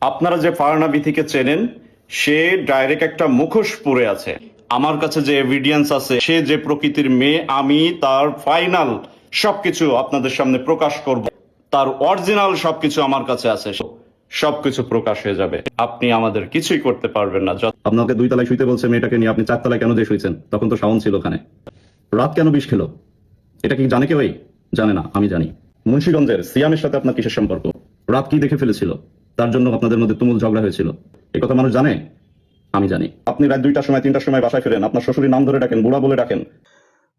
আপনারা যে ফারহানা বিথিকে চেনেন, সে ডাইরেক্ট একটা মুখোশ পরে আছে। আমার কাছে যে এভিডেন্স আছে, সে যে প্রকৃতির মেয়ে, আমি তার ফাইনাল সবকিছু আপনাদের সামনে প্রকাশ করব। তার অরিজিনাল সবকিছু আমার কাছে আছে। সবকিছু প্রকাশ হয়ে যাবে। আপনি আমাদের কিছুই করতে পারবেন না। আপনাকে দুই তলায় শুইতে বলছে মেয়েটাকে নিয়ে, আপনি চার তলায় কেন দিয়ে শুইছেন? তখন তো শাওন ছিল ওখানে। রাত কেন বিষ খেলো? এটা কি জানে কেউই জানে না, আমি জানি। মুন্সিগঞ্জের সিয়ামের সাথে আপনার কিসের সম্পর্ক? রাত কি দেখে ফেলেছিল? তার জন্য আপনাদের মধ্যে তুমুল ঝগড়া হয়েছিল। এই কথা মানুষ জানে? আমি জানি। আপনি রাত দুইটার সময়, তিনটার সময় বাসায় ফেরেন। আপনার শ্বশুরের নাম ধরে ডাকেন, বুড়া বলে ডাকেন।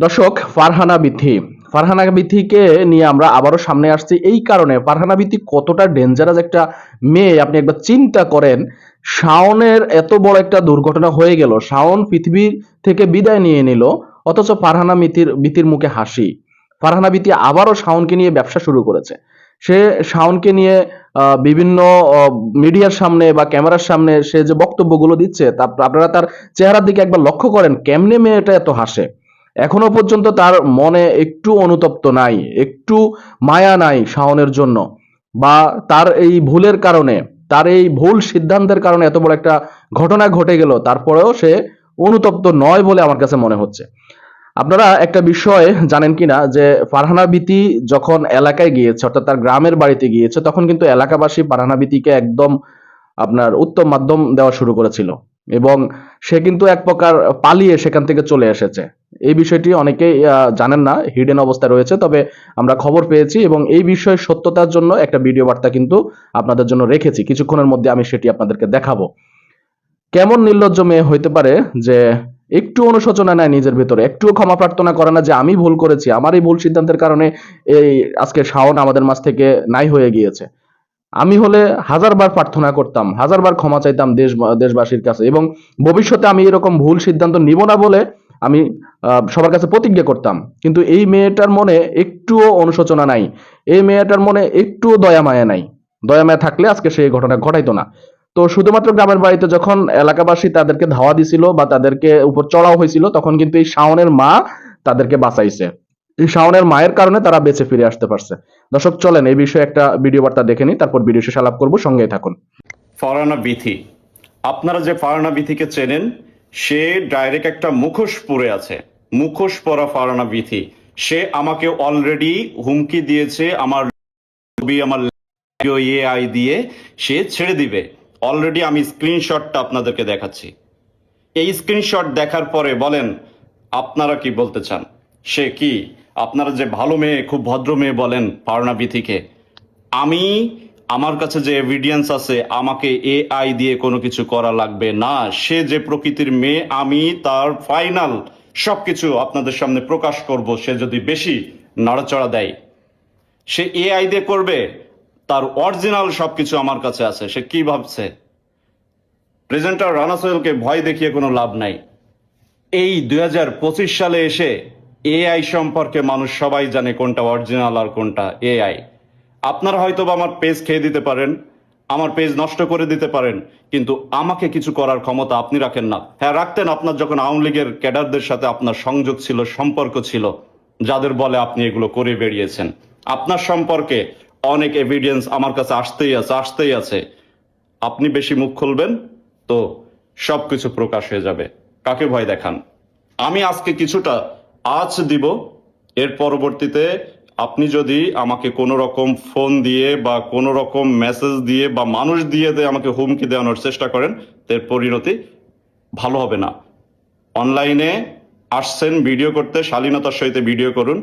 দর্শক, ফারহানা বিথি। ফারহানা বিথিকে নিয়ে আমরা আবারও সামনে আসছি। এই কারণে ফারহানা বিথি কতটা ডেঞ্জারাস একটা মেয়ে, আপনি একবার চিন্তা করেন। শাওনের এত বড় একটা দুর্ঘটনা হয়ে গেল। শাওন পৃথিবীর থেকে বিদায় নিয়ে নিল, অথচ ফারহানা মিথির বিথির মুখে হাসি। ফারহানা বিথি আবারও শাওনকে নিয়ে ব্যবসা শুরু করেছে। সে শাওনকে নিয়ে বিভিন্ন মিডিয়ার সামনে বা ক্যামেরার সামনে সে যে বক্তব্যগুলো দিচ্ছে, তা আপনারা তার চেহারার দিকে একবার লক্ষ্য করেন, কেমনে মেয়েটা এত হাসে। এখনও পর্যন্ত তার মনে একটু অনুতপ্ত নাই, একটু মায়া নাই শাওনের জন্য। বা তার এই ভুলের কারণে, তার এই ভুল সিদ্ধান্তের কারণে এত বড় একটা ঘটনা ঘটে গেল, তারপরেও সে অনুতপ্ত নয় বলে আমার কাছে মনে হচ্ছে। আপনারা একটা বিষয় জানেন কিনা যে ফারহানা বিতি যখন এলাকায় গিয়েছে, অর্থাৎ তার গ্রামের বাড়িতে গিয়েছে, তখন কিন্তু এলাকাবাসী ফারহানা বিতিকে একদম আপনার উত্তম মাধ্যম দেওয়া শুরু করেছিল এবং সে কিন্তু এক প্রকার পালিয়ে সেখান থেকে চলে এসেছে। এই বিষয়টি অনেকেই জানেন না হিডেন অবস্থায় রয়েছে, তবে আমরা খবর পেয়েছি এবং এই বিষয়ে সত্যতার জন্য একটা ভিডিও বার্তা কিন্তু আপনাদের জন্য রেখেছি। কিছুক্ষণের মধ্যে আমি সেটি আপনাদেরকে দেখাবো। কেমন নির্লজ্জ মেয়ে হইতে পারে যে একটু অনুশোচনা নেয় নিজের ভেতরে, একটুও ক্ষমা প্রার্থনা করে না যে আমি ভুল করেছি। আমার এই ভুল সিদ্ধান্তের কারণে এই আজকে শাওন আমাদের মাঝ থেকে নাই হয়ে গিয়েছে। আমি হলে হাজারবার প্রার্থনা করতাম, হাজারবার ক্ষমা চাইতাম দেশ, দেশবাসীর কাছে এবং ভবিষ্যতে আমি এরকম ভুল সিদ্ধান্ত নিব না বলে আমি সবার কাছে প্রতিজ্ঞা করতাম। কিন্তু এই মেয়েটার মনে একটুও অনুশোচনা নাই, এই মেয়েটার মনে একটুও দয়া মায়া নাই। দয়া মায়া থাকলে আজকে সেই ঘটনা ঘটাইতো না। তো শুধুমাত্র গ্রামের বাড়িতে যখন এলাকাবাসী তাদেরকে ধাওয়া দিছিল বা তাদেরকে উপর চড়াও হয়েছিল, তখন কিন্তু এই শাওনের মা তাদেরকে বাঁচাইছে। এই শাওনের মায়ের কারণে তারা বেঁচে ফিরে আসতে পারছে। দর্শক, চলেন এই বিষয়ে একটা ভিডিও বার্তা দেখে নিই, তারপর ভিডিও শেষ আলাপ করব, সঙ্গেই থাকুন। ফারহানা বিথি। আপনারা যে ফারানা বিথিকে চেনেন, সে ডাইরেক্ট একটা মুখোশ পরে আছে। মুখোশ পরা ফারানা বিথি। সে আমাকে অলরেডি হুমকি দিয়েছে, আমার ছবি আমার এআই দিয়ে, সে ছেড়ে দিবে। অলরেডি আমি স্ক্রিনশটটা আপনাদেরকে দেখাচ্ছি। এই স্ক্রিনশট দেখার পরে বলেন, আপনারা কি বলতে চান? সে কি? আপনারা যে ভালো মেয়ে, খুব ভদ্র মেয়ে বলেন ফারহানা বিথিকে। আমি, আমার কাছে যে এভিডেন্স আছে, আমাকে এআই দিয়ে কোনো কিছু করা লাগবে না। সে যে প্রকৃতির মেয়ে, আমি তার ফাইনাল সবকিছু আপনাদের সামনে প্রকাশ করব। সে যদি বেশি নাড়াচড়া দেয়, সে এআই দিয়ে করবে? তার অরিজিনাল সবকিছু আমার কাছে আছে। সে কি ভাবছে? প্রেজেন্টার রানা সোহেলকে ভয় দেখিয়ে কোনো লাভ নাই। এই দু হাজার পঁচিশ সালে এসে এআই সম্পর্কে মানুষ সবাই জানে কোনটা অরিজিনাল আর কোনটা এআই আপনারা হয়তো বা আমার পেজ খেয়ে দিতে পারেন, আমার পেজ নষ্ট করে দিতে পারেন, কিন্তু আমাকে কিছু করার ক্ষমতা আপনি রাখেন না। হ্যাঁ রাখতেন আপনার যখন আওয়ামী লীগের ক্যাডারদের সাথে আপনার সংযোগ ছিল, সম্পর্ক ছিল, যাদের বলে আপনি এগুলো করে বেরিয়েছেন আপনার সম্পর্কে অনেক এভিডেন্স আমার কাছে আসতেই আছে আসতেই আছে। আপনি বেশি মুখ খুলবেন তো সবকিছু প্রকাশ হয়ে যাবে। কাকে ভয় দেখান? আমি আজকে কিছুটা আজ দিব, এর পরবর্তীতে আপনি যদি আমাকে কোনো রকম ফোন দিয়ে বা কোনো রকম মেসেজ দিয়ে বা মানুষ দিয়ে দিয়ে আমাকে হুমকি দেওয়ানোর চেষ্টা করেন, এর পরিণতি ভালো হবে না। অনলাইনে আসছেন ভিডিও করতে, শালীনতার সহিত ভিডিও করুন।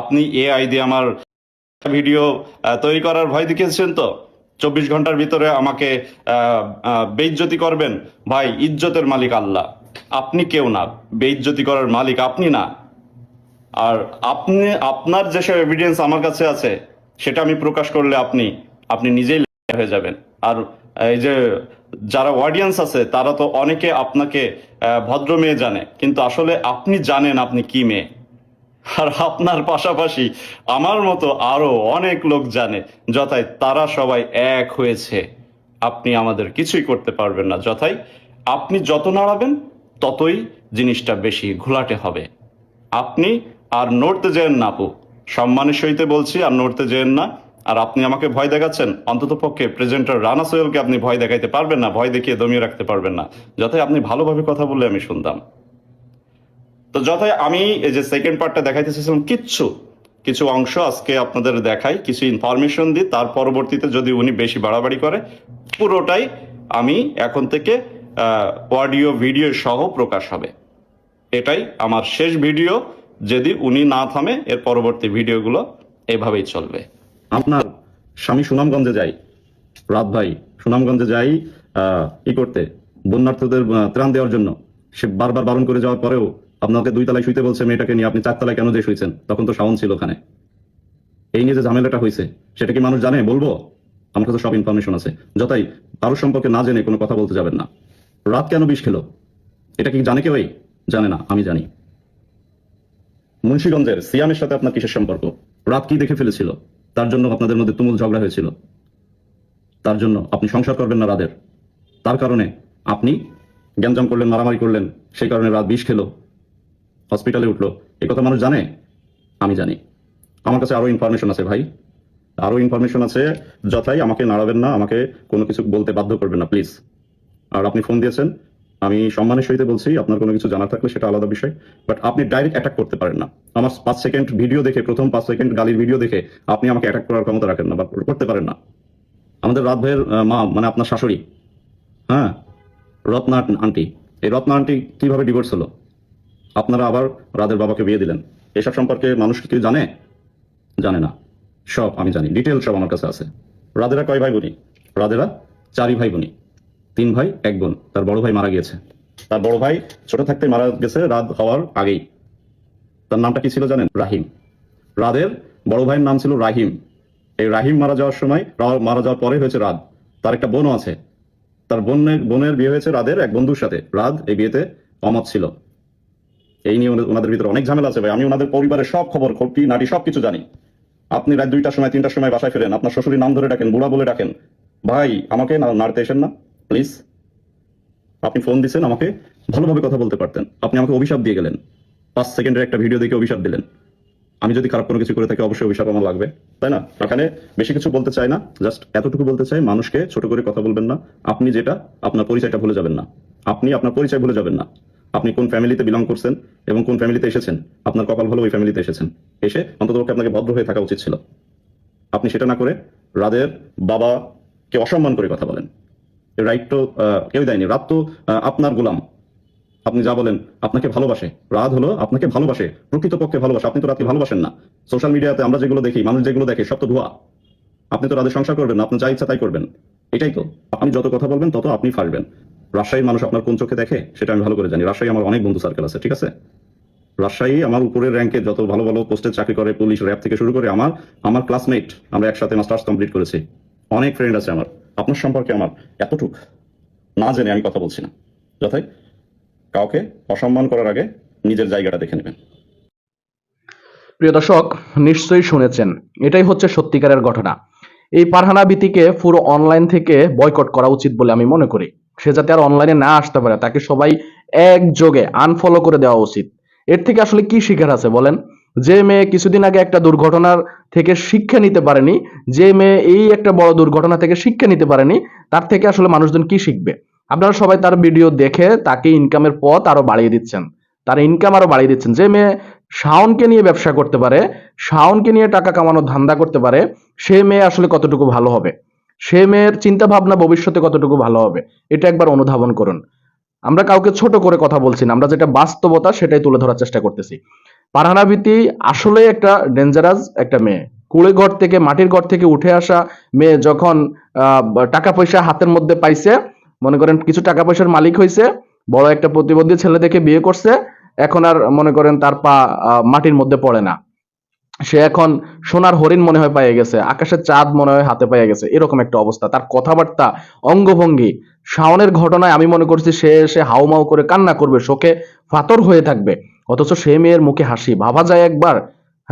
আপনি এআই দিয়ে আমার ভিডিও তৈরি করার ভয় দেখিয়েছেন তো? চব্বিশ ঘণ্টার ভিতরে আমাকে বেইজ্জতি করবেন? ভাই, ইজ্জতের মালিক আল্লাহ। আপনি কেউ না, বেইজ্জতি করার মালিক আপনি না। আর আপনি, আপনার যেসব এভিডেন্স আমার কাছে আছে, সেটা আমি প্রকাশ করলে আপনি আপনি নিজেই হয়ে যাবেন। আর এই যে যারা অডিয়েন্স আছে, তারা তো অনেকে আপনাকে ভদ্র মেয়ে জানে। কিন্তু আসলে আপনি জানেন আপনি কি মেয়ে। আর আপনার পাশাপাশি আমার মতো আরও অনেক লোক জানে যথাই তারা সবাই এক হয়েছে। আপনি আমাদের কিছুই করতে পারবেন না যথাই আপনি যত নাড়াবেন, ততই জিনিসটা বেশি ঘোলাটে হবে। আপনি আর নড়তে যেন না আপু, সম্মানের সহিতে বলছি, আর নড়তে যেন না। আর আপনি আমাকে ভয় দেখাচ্ছেন, অন্তত পক্ষে প্রেজেন্টার রানা সোহেলকে আপনি ভয় দেখাইতে পারবেন না, ভয় দেখিয়ে দমিয়ে রাখতে পারবেন না। যাতে আপনি ভালোভাবে কথা বললে আমি শুনতাম। তো যথায় আমি এই যে সেকেন্ড পার্টটা দেখাইতে চেয়েছিলাম কিচ্ছু, কিছু অংশ আজকে আপনাদের দেখাই, কিছু ইনফরমেশন দিই, তার পরবর্তীতে যদি উনি বেশি বাড়াবাড়ি করে, পুরোটাই আমি এখন থেকে অডিও ভিডিও সহ প্রকাশ হবে। এটাই আমার শেষ ভিডিও যদি উনি না থামে, এর পরবর্তী ভিডিওগুলো এভাবেই চলবে। আপনার স্বামী সুনামগঞ্জে যাই, রাত ভাই সুনামগঞ্জে যাই ই করতে, বন্যার্থদের ত্রাণ দেওয়ার জন্য, সে বারবার বারণ করে যাওয়ার পরেও আপনাকে দুই তলায় শুইতে বলছে, মেয়েটাকে নিয়ে আপনি চার চারতলায় কেন যে শুয়েছেন তখন তো শাওন ছিল ওখানে। এই নিয়ে যে ঝামেলাটা হয়েছে সেটা কি মানুষ জানে? বলব? আমার কাছে সব ইনফরমেশন আছে। যতাই কারোর সম্পর্কে না জেনে কোনো কথা বলতে যাবেন না। রাত কেন বিষ খেলো? এটা কি জানে কেউই? জানে না, আমি জানি। মুন্সিগঞ্জের সিয়ামের সাথে আপনার কিসের সম্পর্ক? রাত কি দেখে ফেলেছিল? তার জন্য আপনাদের মধ্যে তুমুল ঝগড়া হয়েছিল। তার জন্য আপনি সংসার করবেন না রাদের। তার কারণে আপনি গ্যাঞ্জাম করলেন, মারামারি করলেন, সেই কারণে রাত বিষ খেলো। হসপিটালে উঠল। এ কথা মানুষ জানে? আমি জানি। আমার কাছে আরও ইনফরমেশন আছে ভাই। আরও ইনফরমেশন আছে, যথাই আমাকে নাড়াবেন না, আমাকে কোনো কিছু বলতে বাধ্য করবেন না প্লিজ আর আপনি ফোন দিয়েছেন, আমি সম্মানের সহিত বলছি, আপনার কোনো কিছু জানার থাকলে সেটা আলাদা বিষয় বাট আপনি ডাইরেক্ট অ্যাটাক করতে পারেন না। আমার পাঁচ সেকেন্ড ভিডিও দেখে, প্রথম পাঁচ সেকেন্ড গালির ভিডিও দেখে, আপনি আমাকে অ্যাটাক করার ক্ষমতা রাখেন না বা করতে পারেন না। আমাদের রাত ভাইয়ের মা মানে আপনার শাশুড়ি হ্যাঁ? রত্না আন্টি। এই রত্না আন্টি কীভাবে ডিভোর্স হলো? আপনারা আবার রাদের বাবাকে বিয়ে দিলেন। এসব সম্পর্কে মানুষ কি জানে? জানে না। সব আমি জানি। ডিটেল সব আমার কাছে আছে। রাদেরা কয় ভাই বোনি রাদেরা চারি ভাই বোনি তিন ভাই, এক বোন। তার বড় ভাই মারা গিয়েছে। তার বড় ভাই ছোট থাকতে মারা গেছে রাত হওয়ার আগেই। তার নামটা কি ছিল জানেন? রাহিম। রাদের বড় ভাইয়ের নাম ছিল রাহিম। এই রাহিম মারা যাওয়ার সময় মারা যাওয়ার পরে হয়েছে রাত তার একটা বোনও আছে। তার বোনের বোনের বিয়ে হয়েছে রাদের এক বন্ধুর সাথে। রাত এই বিয়েতে অমত ছিল। এই নিয়ে ওনাদের ভিতরে অনেক ঝামেলা আছে ভাই। আমি ওনাদের পরিবারের সব খবর খুঁটি নাটি সবকিছু জানি। আপনি রাত দুইটার সময়, তিনটার সময় বাসায় ফেরেন, আপনার শ্বশুরের নাম ধরে ডাকেন, বুড়া বলে ডাকেন, ভাই, আমাকে নাড়তে এসেন না প্লিজ আপনি ফোন দিছেন, আমাকে ভালোভাবে কথা বলতে পারতেন। আপনি আমাকে অভিশাপ দিয়ে গেলেন। পাঁচ সেকেন্ডের একটা ভিডিও দেখে অভিশাপ দিলেন। আমি যদি খারাপ কোনো কিছু করে থাকি, অবশ্যই অভিশাপ আমার লাগবে। তাই না? এখানে বেশি কিছু বলতে চাই না, জাস্ট এতটুকু বলতে চাই, মানুষকে ছোট করে কথা বলবেন না। আপনি যেটা, আপনার পরিচয়টা ভুলে যাবেন না। আপনি আপনার পরিচয় ভুলে যাবেন না। আপনি কোন ফ্যামিলিতে বিলং করছেন এবং কোন ফ্যামিলিতে এসেছেন? আপনার কপাল ভালো ওই ফ্যামিলিতে এসেছেন। এসে অন্ততপক্ষে আপনাকে ভদ্র হয়ে থাকা উচিত ছিল। আপনি সেটা না করে রাদের বাবাকে অসম্মান করে কথা বলেন। রাইট তো কেউ দেয়নি। রাত তো আপনার গোলাম। আপনি যা বলেন, আপনাকে ভালোবাসে। রাত হলো আপনাকে ভালোবাসে, প্রকৃতপক্ষে ভালোবাসে। আপনি তো রাতকে ভালোবাসেন না। সোশ্যাল মিডিয়াতে আমরা যেগুলো দেখি, মানুষ যেগুলো দেখে, সব তো ধোয়া। আপনি তো রাদের সংসার করবেন আপনি যা ইচ্ছা তাই করবেন। এটাই তো। আপনি যত কথা বলবেন, তত আপনি ফারবেন রাজশাহীর মানুষ আপনার কোন চোখে দেখে, সেটা আমি ভালো করে জানি। রাজশাহী আমার অনেক বন্ধু সার্কেল আছে, ঠিক আছে? রাজশাহী আমার উপরের র্যাঙ্কে যত ভালো ভালো পোস্টে চাকরি করে পুলিশ র্যাব থেকে শুরু করে, আমার আমার ক্লাসমেট আমরা একসাথে মাস্টার্স কমপ্লিট করেছি। অনেক ফ্রেন্ড আছে আমার। আপনার সম্পর্কে আমার এতটুক না জেনে আমি কথা বলছি না। যথাই, কাউকে অসম্মান করার আগে নিজের জায়গাটা দেখে নেবেন। প্রিয় দর্শক, নিশ্চয়ই শুনেছেন, এটাই হচ্ছে সত্যিকারের ঘটনা। এই পারহানা বিতিকে পুরো অনলাইন থেকে বয়কট করা উচিত বলে আমি মনে করি। সে যাতে আর অনলাইনে না আসতে পারে, তাকে সবাই একযোগে আনফলো করে দেওয়া উচিত। এর থেকে আসলে কি শিখার আছে বলেন? যে মেয়ে কিছুদিন আগে একটা দুর্ঘটনার থেকে শিক্ষা নিতে পারেনি, যে মেয়ে এই একটা বড় দুর্ঘটনা থেকে শিক্ষা নিতে পারেনি, তার থেকে আসলে মানুষজন কি শিখবে? আপনারা সবাই তার ভিডিও দেখে তাকে ইনকামের পথ আরও বাড়িয়ে দিচ্ছেন। তার ইনকাম আরও বাড়িয়ে দিচ্ছেন। যে মেয়ে শাওনকে নিয়ে ব্যবসা করতে পারে, শাওনকে নিয়ে টাকা কামানোর ধান্দা করতে পারে, সে মেয়ে আসলে কতটুকু ভালো হবে? সে মেয়ের চিন্তা ভাবনা ভবিষ্যতে কতটুকু ভালো হবে, এটা একবার অনুধাবন করুন। আমরা কাউকে ছোট করে কথা বলছি না, আমরা যেটা বাস্তবতা সেটাই তুলে ধরার চেষ্টা করতেছি। পারহানাবিতি আসলে একটা ডেঞ্জারাস একটা মেয়ে। কুড়ে ঘর থেকে, মাটির ঘর থেকে উঠে আসা মেয়ে যখন টাকা পয়সা হাতের মধ্যে পাইছে, মনে করেন কিছু টাকা পয়সার মালিক হয়েছে বড় একটা প্রতিবন্ধী ছেলে দেখে বিয়ে করছে, এখন আর মনে করেন তার পা মাটির মধ্যে পড়ে না। সে এখন সোনার হরিণ মনে হয় পাইয়া গেছে, আকাশের চাঁদ মনে হয় হাতে পাইয়া গেছে, এরকম একটা অবস্থা। তার কথাবার্তা অঙ্গভঙ্গি, শাওনের ঘটনায় আমি মনে করছি সে এসে হাউমাউ করে কান্না করবে, শোকে ফাতর হয়ে থাকবে। অথচ সে মেয়ের মুখে হাসি। ভাবা যায় একবার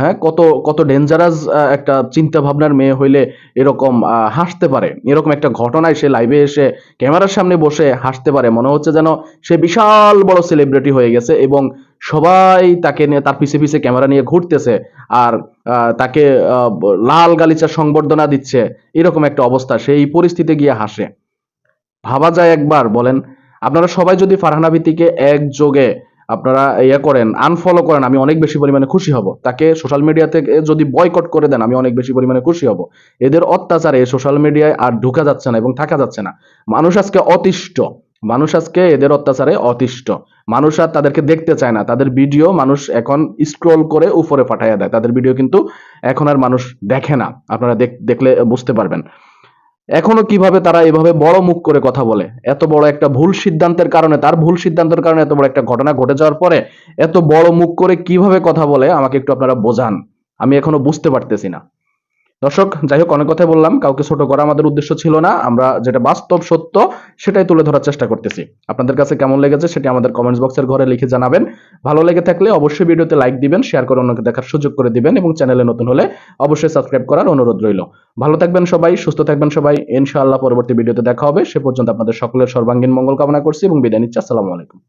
হ্যাঁ কত কত ডেঞ্জারাস একটা চিন্তা ভাবনার মেয়ে হইলে এরকম হাসতে পারে। এরকম একটা ঘটনায় সে লাইভে এসে ক্যামেরার সামনে বসে হাসতে পারে। মনে হচ্ছে যেন সে বিশাল বড় সেলিব্রিটি হয়ে গেছে এবং সবাই তাকে নিয়ে, তার পিছে পিছে ক্যামেরা নিয়ে ঘুরতেছে আর তাকে লাল গালিচা সংবর্ধনা দিচ্ছে। এরকম একটা অবস্থা। সেই পরিস্থিতি গিয়ে হাসে। ভাবা যায় একবার, বলেন, আপনারা সবাই যদি ফারহানা ভিত্তিকে একযোগে আপনারা ইয়ে করেন আনফলো করেন, আমি অনেক বেশি পরিমাণে খুশি হব। তাকে সোশ্যাল মিডিয়া থেকে যদি বয়কট করে দেন, আমি অনেক বেশি পরিমাণে খুশি হব। এদের অত্যাচারে সোশ্যাল মিডিয়ায় আর ঢুকা যাচ্ছে না এবং থাকা যাচ্ছে না। মানুষ আজকে অতিষ্ঠ। মানুষ আজকে এদের অত্যাচারে অতিষ্ঠ। মানুষ আর তাদেরকে দেখতে চায় না। তাদের ভিডিও মানুষ এখন স্ক্রল করে উপরে পাঠাইয়া দেয়। তাদের ভিডিও কিন্তু এখন আর মানুষ দেখে না। আপনারা দেখ- দেখলে বুঝতে পারবেন। এখনও কীভাবে তারা এভাবে বড় মুখ করে কথা বলে? এত বড় একটা ভুল সিদ্ধান্তের কারণে, তার ভুল সিদ্ধান্তের কারণে এত বড় একটা ঘটনা ঘটে যাওয়ার পরে এত বড় মুখ করে কীভাবে কথা বলে, আমাকে একটু আপনারা বোঝান। আমি এখনও বুঝতে পারতেছি না। দর্শক, যাই হোক, অনেক কথাই বললাম। কাউকে ছোট করা আমাদের উদ্দেশ্য ছিল না। আমরা যেটা বাস্তব সত্য, সেটাই তুলে ধরার চেষ্টা করতেছি। আপনাদের কাছে কেমন লেগেছে সেটি আমাদের কমেন্টস বক্সের ঘরে লিখে জানাবেন। ভালো লেগে থাকলে অবশ্যই ভিডিওতে লাইক দিবেন শেয়ার করে অন্যকে দেখার সুযোগ করে দিবেন এবং চ্যানেলে নতুন হলে অবশ্যই সাবস্ক্রাইব করার অনুরোধ রইল। ভালো থাকবেন সবাই, সুস্থ থাকবেন সবাই। ইনশাআল্লাহ পরবর্তী ভিডিওতে দেখা হবে। সে পর্যন্ত আপনাদের সকলের সর্বাঙ্গীন মঙ্গল কামনা করছি এবং বিদায় নিচ্ছি। আসসালামু আলাইকুম।